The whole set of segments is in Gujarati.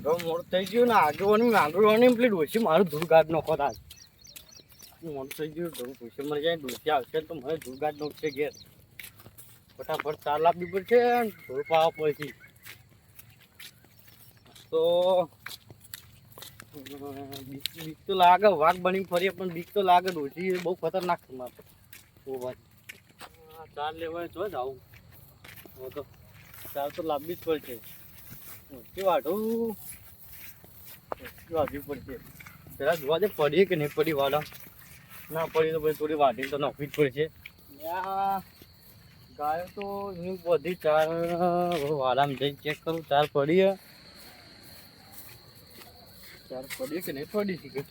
અઢો મોડ થઈ ગયું ને આગળવાની આગળવાની પેલી ડોસી મારું ધૂળ ગાઢ નખો તાજ મોડ થઈ ગયું થોડું પૈસા મળી જાય ડોસી આવશે તો મને ધૂળ ગાઢ નખશે ઘેર. ફટાફટ ચાર લાવવી પડશે ને પાવા પછી તો બીક તો લાગે, વાઘ બની ફરીએ, પણ બીક તો લાગે ડોસી બહુ ખતરનાક છે મારે. ઓ ભાઈ ચાર લેવાય તો જ આવું. તો ચાર તો લાંબી જ પડશે. વાઢું વાઢવી પડશે પેલા જોવા દે પડી કે નહીં પડી વાડા ના પડી તો થોડી વાઢી તો નાખવી જ પડશે ગાયો તો બધી ચાર વાડામાં જઈને ચેક કરું ચાર પડી ચાર પડી કે નહીં પડી કે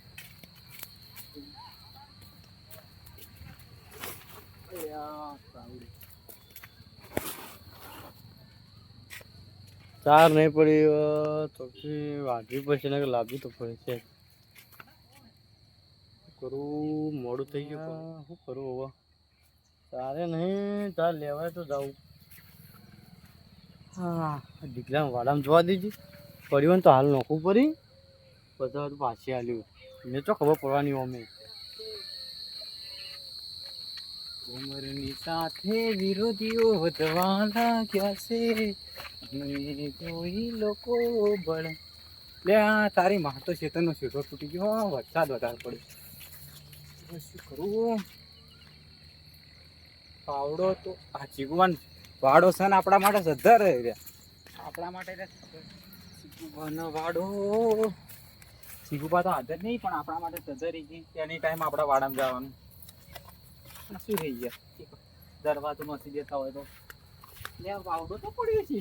ચાર નહીં પડી તો પછી વાઢવી પડશે ને લાવવી તો પડશે છે. કરું? મોડું થઈ ગયું શું કરું હવે? તારે નહીં તાર લેવાય તો જાવું હા. દીકરા વાડામાં જોવા દીધી પડ્યું ને તો હાલ નોખું પડી. બધા પાછી હાલ્યું મેં તો ખબર પડવાની અમે ઉમરની સાથે વિરોધીઓ વધવા લાગ્યા છે. લોકો બળ. લે તારી માં તો શેતરનો શેઠો તૂટી ગયો. વરસાદ વધારે પડ્યો. શું કરું પાવડો તો આ જીગવાન વાડો છે ને આપણા માટે સદ્ધર આપણા માટે જીગવાનો વાડો. જીગુબા તો હાજર નહીં, પણ આપણા માટે સદ્ધર ગઈ એની ટાઈમ આપણા વાડામાં જવાનું. શું થઈ ગયા? દરવાજો નથી દેતા હોય તો. લે વાવડો તો પડ્યો છે.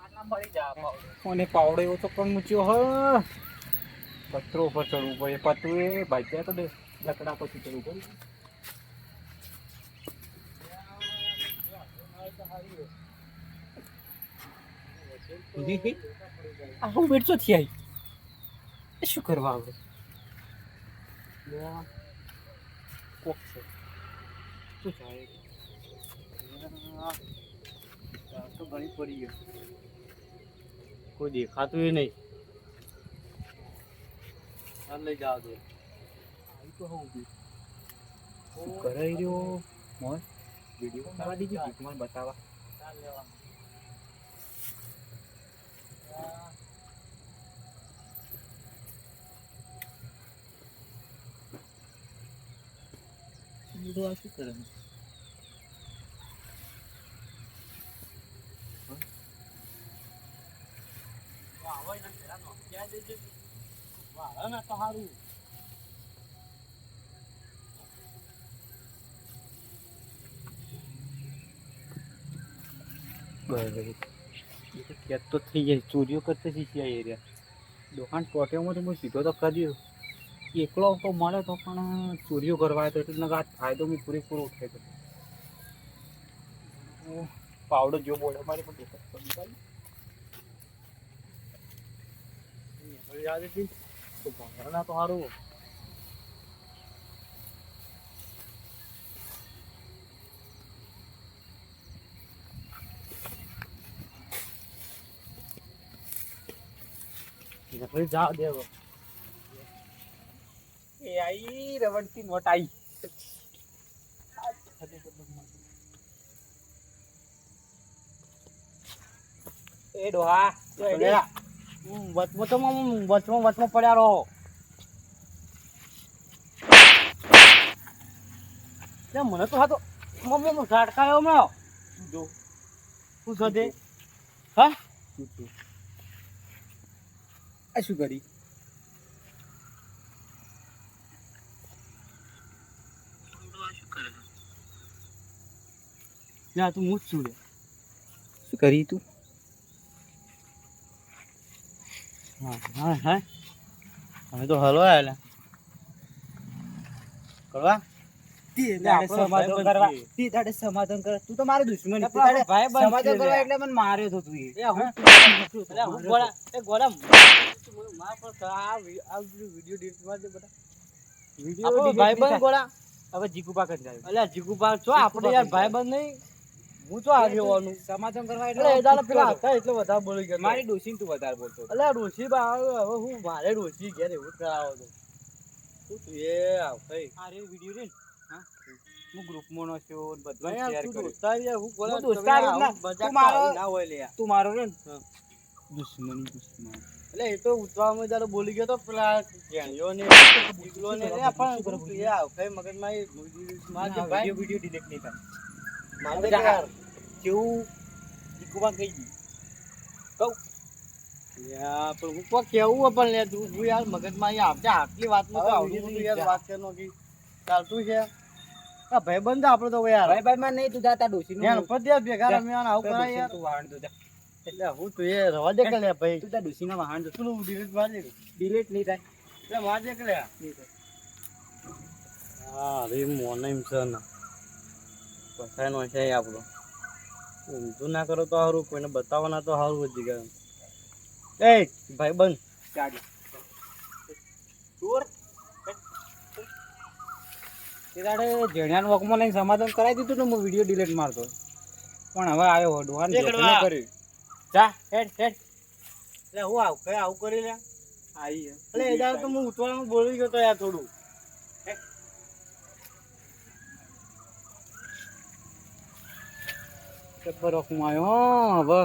આટલા પાવડો. એવો તો પણ મૂચ્યો હ. પથરો ઉપર ચડવું પડે. પતરું એ ભાગ્યા તો લકડા પછી ચડવું પડે. આવું બેઠો થી શું કરવા આવે? કોક છે. શું થાય? તો ઘણી પડી ગયો. કોઈ દેખાતું નહીં. ચાલ લઈ જાવ દે આવી તો હું શું કરાઈ રહ્યો? મોય? વીડિયો બનાવવા દીધી મને બતાવવા. ચાલ લેવા તો થઈ જાય. ચોરીઓ કરતા શીખી આ એરિયા દુકાન તો હું સીધો તો કર્યો એકલો તો મળે તો પણ ચોરીઓ કરવા તો એટલે આ ફાયદો હું પૂરેપૂરો ઉઠાય તો પાવડો જો બોલે મારે પણ દેખાતો યાદ છે તો ભંગારના તો સારું પછી જા દેવો એ આઈ રવડતી નોટ આઈ એ ડોહા જો એડી. હું વચમાં તો વચમાં વચમાં પડ્યા રહો. મને તો હતો મમ્મી ઝાટકાયો હમણાં. જો. શું સાથે હા? આ શું કરી? યા તું મૂજ છું રે શું કરી તું? હા અમે તો હલો આયેલા કરવા? સમાધાન કર તું તો મારો દુશ્મન ભાઈ બંધ સમાધાન કરવા એટલે. મને માર્યો તું ગોળા વિડિયો ડિલીટ વીડિયો ભાઈ બંધ ગોળા. હવે જીગુ પાક જ અલ્યા જીગુ પાક છો આપણે યાર ભાઈ બંધ નહીં. હું તો આગેવાનું સમાધાન કરવા એટલે એ પેલા હતા એટલે વધારે બોલી ગયો મારી ડોશીને તું વધારે બોલતો હતો. અલ્યા બા હવે હું મારે ડોશી ઘેર એવું કરાવો તો શું તું એ આવ કઈ આ રે વીડિયો રે હું? ગ્રુપમાં નો છું બધું શેર તું દોસ્તાર યાર હું બોલે દોસ્તાર તમે જ ના. આવું મજાક તું મારો- ના હોય લે તું મારો રે ને? હા. દુશ્મની દુશ્મન. એટલે એ તો ઉતવામાં જયારે બોલી ગયો તો પેલા જેણીઓ ને દીકરો ને પણ એ આવ કઈ મગજમાં એ વીડિયો ડિલેક્ટ ડિલીટ નહીં થાય. મારે જા. યાર કેવું ઈકુબા કહી. ગયું Ya, પણ હું કોઈ કેવું પણ લે તું તું યાર મગજમાં અહીંયા આવજે આટલી વાતમાં તો આવડું યાર. વાત કે ચાલતું છે. આ ભાઈ બંધ આપણે તો યાર. ભાઈ ભાઈ માં નહીં તું જાતા ડોશીનું. યાર પર દે ભેગા જા. રમ્યા ને આવું તું ડોશીને યાર. તું વાહણ દો જા. એટલે હું તો એ રવા દે કે લે ભાઈ. તું તાર ડોશીના વાહણ તો તું ડિલીટ મારી દે. ડિલીટ નહીં થાય. એટલે માર દે કે લે હા રે મોને છે ને. પસાયનો છે આપણો. ઊંધું ના કરો તો સારું કોઈને બતાવવાના તો સારું વધી ગયા એ ભાઈ બંધ. ચાલ જેણ્યાન વોકમાં લઈને સમાધાન કરાવી દીધું ને હું વીડિયો ડિલીટ મારતો. પણ હવે આવ્યો હડવાન કર્યું. જા હેડ હેડ. એટલે હું આવું કઈ આવું કરી લે? એટલે એ તો હું ઉતવાળમાં બોલી ગયો તો યાર થોડું. વોકમાં આવ્યો. હવે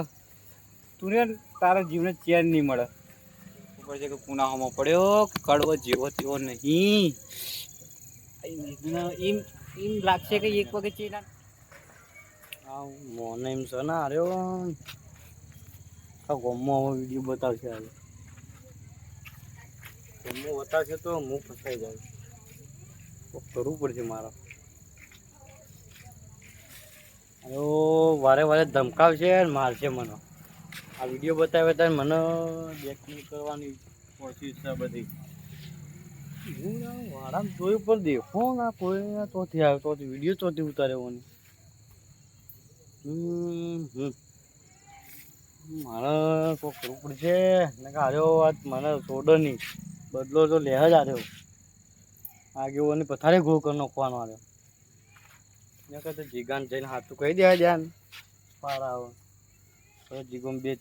તું ને તારા જીવને ચેન નહીં મળે. ખબર છે કે પુનાહોમાં પડ્યો કડવો જેવો તેવો નહીં. એમ એમ લાગશે કે એક વખત ચેન? મને એમ છે ના અરે આ હવે વીડિયો બતાવશે હવે ગોમમાં બતાવશે તો હું ફસાઈ જાઉં કરવું પડશે મારે. અરે વારે વારે ધમકાવશે અને મારશે મને. આ વીડિયો બતાવે ત્યારે મને બેકની કરવાની કોશિશ છે બધી. હું વારામાં જોયું, પણ દેખો ના કોઈ તોથી આવ્યો તો વીડિયો તોથી ઉતાર્યો મને. મારે કોઈ કરવું પડશે. ને કે આર્યો આજ મને છોડો નહીં. બદલો તો લેહ જ આર્યો આગેવાની પથારી ગોળ કરી નાખવાનો આર્યો ને કહે જીગાન જઈને હાથું કહી દે ધ્યાન પાર આવે તો જીગોન બે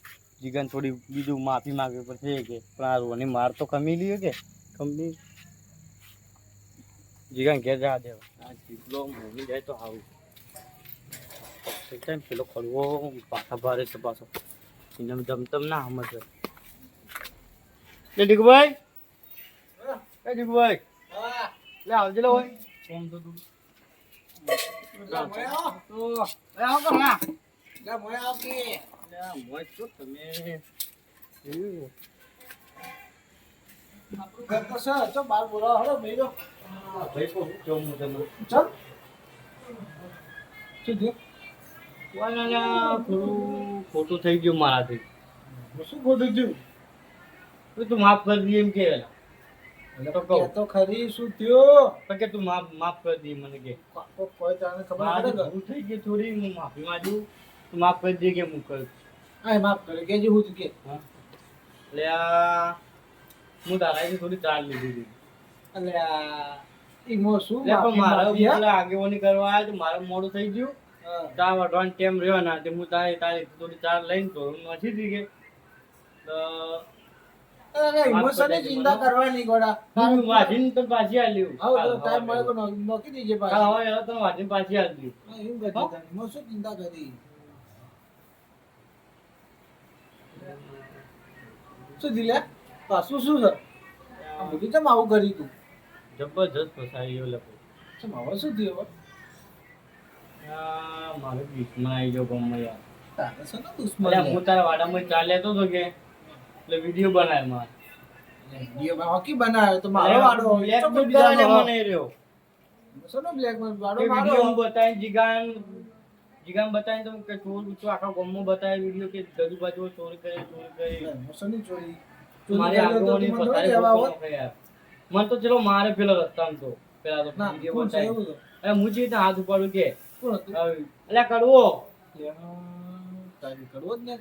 જીગન થોડી બીજું માફી માંગવી પડશે કે પણ આ રોની માર તો કમી લીધો કે? કમી જીગન ઘેર જા દેવ. આ જીગલો મોની જાય તો સારું ટાઈમ પેલો ખડવો પાછા ભારે છે પાછો. એને જમતમ ના સમજ લે ડીગુભાઈ. એ ડીગુભાઈ. લે આવજે લે હોય ફોન તો તું? તો એ આવ કર ના મોય તો ભાઈ કો હું વાલા થોડું ખોટું થઈ ગયું મારાથી. શું ખોટું થયું? તું માફ કરી દે એમ કે તો તો ખરી શું થયું? કે તું માફ માફ કરી દે મને કે. કોઈ તને ખબર થઈ ગઈ થોડી હું માફી માંગુ. માફ કરી દે કે હું કરું હા માફ કરે. કે જે હું તું કે. એટલે હું તારાથી થોડી ચાલ લીધી હતી. એટલે ઈમો શું પણ મારે આગેવાની કરવા આવ્યા તો મારું મોડું થઈ ગયું. ચા વાટવાનો ટાઈમ રહ્યો ના તે હું તારી તારી થોડી ચાર લઈને તો નથી થઈ ગઈ તો ચિંતા કરવાની ગોડા. હું વાંચીને તો પાછી આલ્યું હવે. તો ટાઈમ મળે તો પાછી. હવે તો પાછી આલ્યું. શું ચિંતા કરી? શું દિલે? પાછું શું છે? આ બધું કેમ આવું કરી તું? જબરજસ્ત ફસાઈ ગયો લખો ચમ હવે શું થયું હવે? મારે દુશ્મન આવી ગયો ગમે યાર. તારે છે દુશ્મન હું તારા વાડામાં ચાલ લેતો હતો કે. એટલે વીડિયો બનાવ્યો મારે. વિડીયોમાં હોકી બનાવ્યો તો મારો વાડો બ્લેક. મને રહ્યો. શેનો બ્લેક? વાડો મારો. વીડિયો હું બતાવીને જીગાન જીગાન બતાવીને તો કે ચોર તું આખા ગામમાં બતાવે વિડિયો કે ગજુ બાજુ ચોરી કરે ચોરી કરે. મોસની ચોરી? મારી મને ફસાઈ. મને તો ચલો મારે પેલો રસ્તામાં તો. પેલા તો વિડિયો બતાવી. અરે હું જે હાથ ઉપાડું કે. કોણ કરવો તારી કરવો જ ને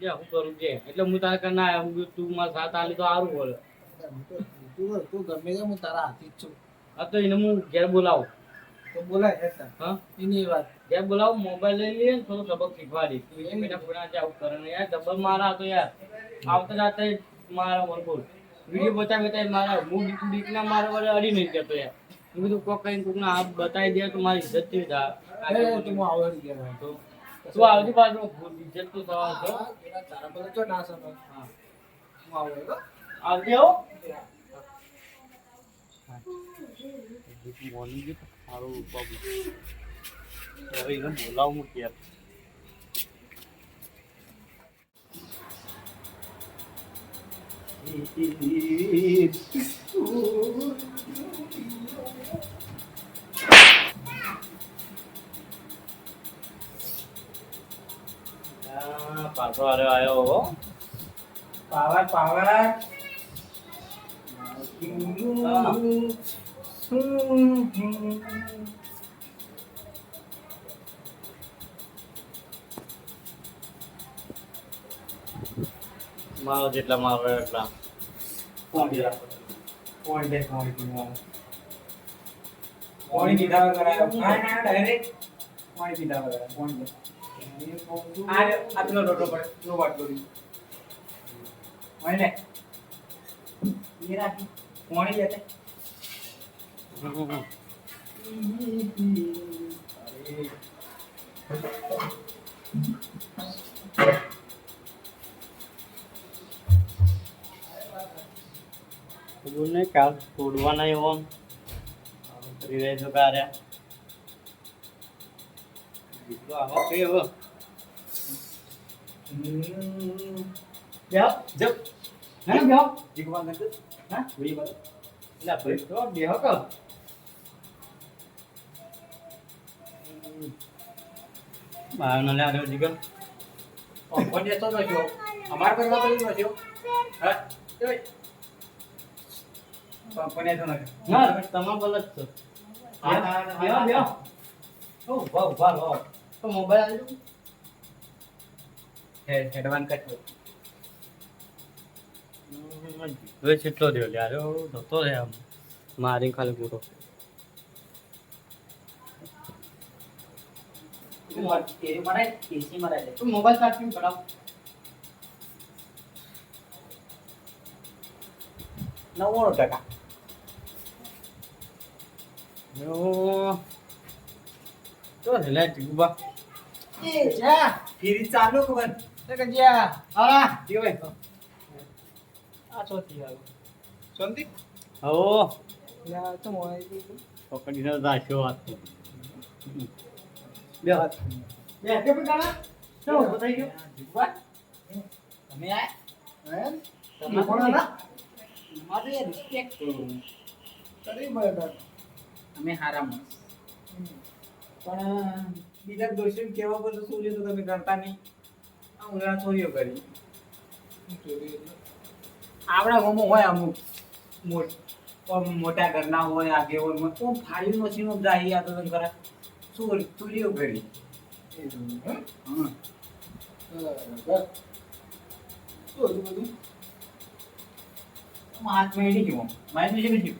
કે હું કરું કે. એટલે હું તારે કરના આવ્યો હું તું મારા સાથ આલી તો સારું બોલે. તું તું ગમે તે હું તારા હાથી જ છું. આ તો એને હું ઘેર બોલાવું. તો બોલાય હે હા? એની વાત. ઘેર બોલાવો મોબાઈલ લઈ લઈએ ને થોડો સબક શીખવાડી તું એ મહિના પૂરા છે આવું કરે યાર ડબલ મારા તો યાર. આવતા જાતે મારા મન બોલ. વીડિયો બતાવી બતાવી મારા હું બીક ના મારા વડે અડી નહીં જતો યાર. હું કીધું કોક કઈ કોક ના બતાવી દે તો મારી ઇજ્જત થઈ જાય તું આવડી ગયા તો તું આવતી બાજુ ઇજ્જત તો થવા છો હા, તારા પર તો ના સમજ. હા. હું આવડે હો. આવજે હો. મોર્નિંગ સારું બાબુ. હવે એને બોલાવું હું ક્યારે આ પાછો હારે આવ્યો હો પાવર પાવર મારો જેટલા મારો એટલા. દે પોણી પીવા પોણી પીધા વગર ના ના ડાયરેક્ટ વગર આવ્યો. આ આ પેલો રોટલો પડે. નો વાટ કરી પોણી લે એ રાખી. પોણી લેતે ખબર નહીં કાલ તોડવાના એવો આમ કરી રહ્યા છો કાર્ય દીકરો આવો કે એવો બેહો જપ હે બેહો જીગવા નકર હા વિડી બાદ એટલે ભાઈ તો બેહો કો બહાર ન લે આવ્યો જીગર કોણ દેતો નસ્યો અમાર કરવા તો નસ્યો હા ઓય તો ના તમા બોલ છો હા, હા, હા, બેહો હા. બેહો ઓ વાહ વાહ વાહ. તો મોબાઈલ આવી દઉં હે હેડવાન કટ હવે કેટલો રહ્યો યાર ધોતો રે આમ. મારી ખાલી પૂરો તું મોબાઈલ કાઢી પડાવ નવ્વાણું ટકા. યો તો લે ટીબા એ જા ફીરી ચાલુ કવન તે કે જા તમે આ કોણ ના મારે રિસ્પેક્ટ કરી બરાબર અમે હારા માણસ. પણ બીજા દોષી કેવા બધું શું લીધું તમે કરતા નહીં. આ ઉલરા ચોરીઓ કરી. આપણા ગામમાં હોય અમુક. મોટ મોટા ઘરના હોય આગે હોય તો ફાળી મશીનો જાય આ તો કરે? શું ચોરીઓ કરી હાથ મેળી ગયો. મારી હાથ બીજું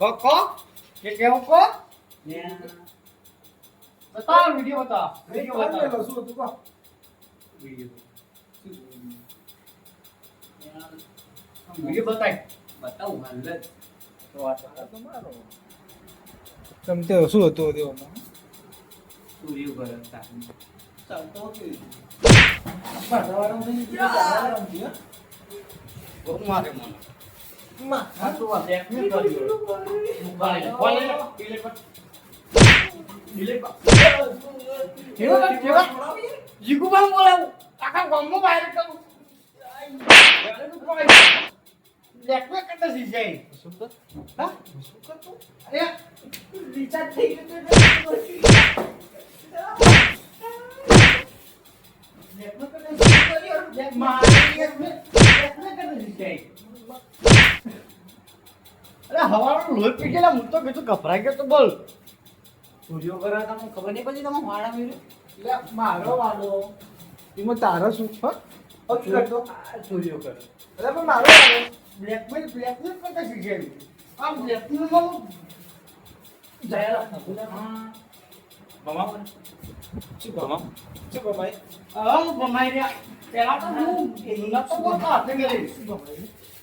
કો કો કે કેવો કો ને બતાવ વિડિયો બતાવ એ વિડિયો કોણ બતાવ લેલો? શું હતું કહો? વિડિયો બતાય બતાવું હાલ જ તો આ તો આ તો મારો તમતે શું હતું દેવામાં ચોરીઓ કરે તારી. ચાલતો કે પાછળવાળા નહીં કીધું ચાલવાળા નથી, હે? બહુ મારે મને માં, આ તો આ દેખ મે કર્યો મોબાઈલ ફોન લે ડિલીટ કર ડિલીટ કર કેવો કેવો જીગુ બામ બોલાવું આખા ગામમાં બહાર કરું દેખ મે કતા સી જાય શું કર? હા શું કરતો? અરે રિચાર્જ થઈ ગયું તો સી કર્યો દેખ મારી દેખ મે દેખ મે કતા સી જાય અરે હવાનું લોહી પી ગયેલા હું તો કીધું ગભરાઈ ગયો તો બોલ. ચોરીઓ કરે તમને ખબર નહીં પછી તમે વાળા મેળ્યું એટલે મારો વાળો. એમાં તારો શું? છે હો, શું કરતો? કરે અરે પણ મારો વાળો. બ્લેકમેલ બ્લેકમેલ કરતા શીખેલી આમ બ્લેકમેલમાં ભમા બોલ. શું ભમા? શું ભાઈ હા ભમાઈ રહ્યા. પેલા તો હું તો બોલતો હાથે કરી. હાથે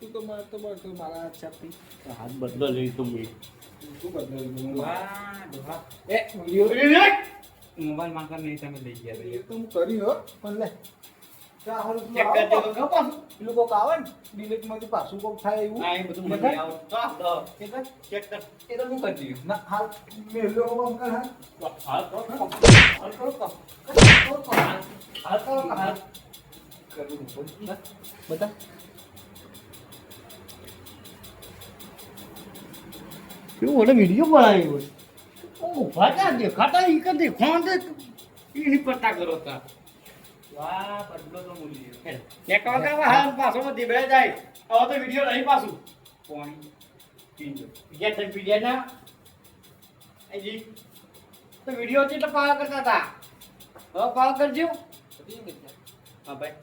તો બધો તું માર તો માર મારા ચાપી હાથ બદલો લઈ તું બી શું વાહ, ડોહા. એ મોબાઈલ માંગવા નહીં તમે લઈ ગયા એ તો હું કર્યું હો. પણ લે. ચા કેવું ઓલે વીડિયો બનાવ્યો ઓ ભાતા દેખાતા ઈ કે દેખાણ દે. એની પટ્ટા કરો તા. વાહ બદલો તો મૂલી. એક વખત હાલ પાછો માં દીબડે જાય. હવે તો વીડિયો નહીં પાછું. પાણી પીજો. બીજા તને પીડિયા ના. આજી તો વીડિયો છે તો પાવા કરતા હતા? હવે પાવા કરજો. હા ભાઈ.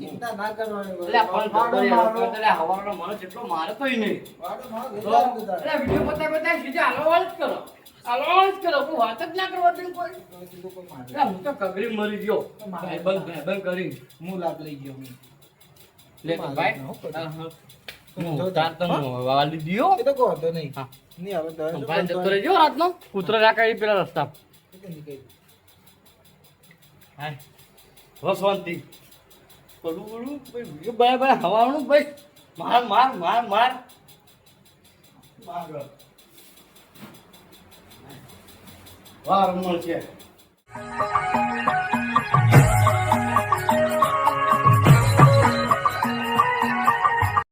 ચિંતા ના કરવાની એટલે ફોન કરતો યાર એટલે હવાનો મને જેટલો મારે તોય નહીં. વાડો માં તો ગેલા બધા. એટલે વીડિયો બતા બતા સીધા હાલવાળ જ કરો. હાલવાળ જ કરો કોઈ વાત જ ના કરવા દે કોઈ. તો કીધું કોઈ મારે. એટલે હું તો કગરી મરી ગયો. ભાઈબંધ ભાઈબંધ કરી હું લાભ લઈ ગયો. હું. લે ભાઈ. હો, કોઈ. હા, હા. હું તાર તને વાલી દ્યો? એ તો કોઈ વાંધો નહીં. હા. નહીં આવે તો ભાઈ જતો રહેજો રાતનો. કૂતરો રાખા પેલા રસ્તા હાય. હો કરું કરું ભાઈ હવાનું ભાઈ માર માર માર માર. માર વાર મળશે.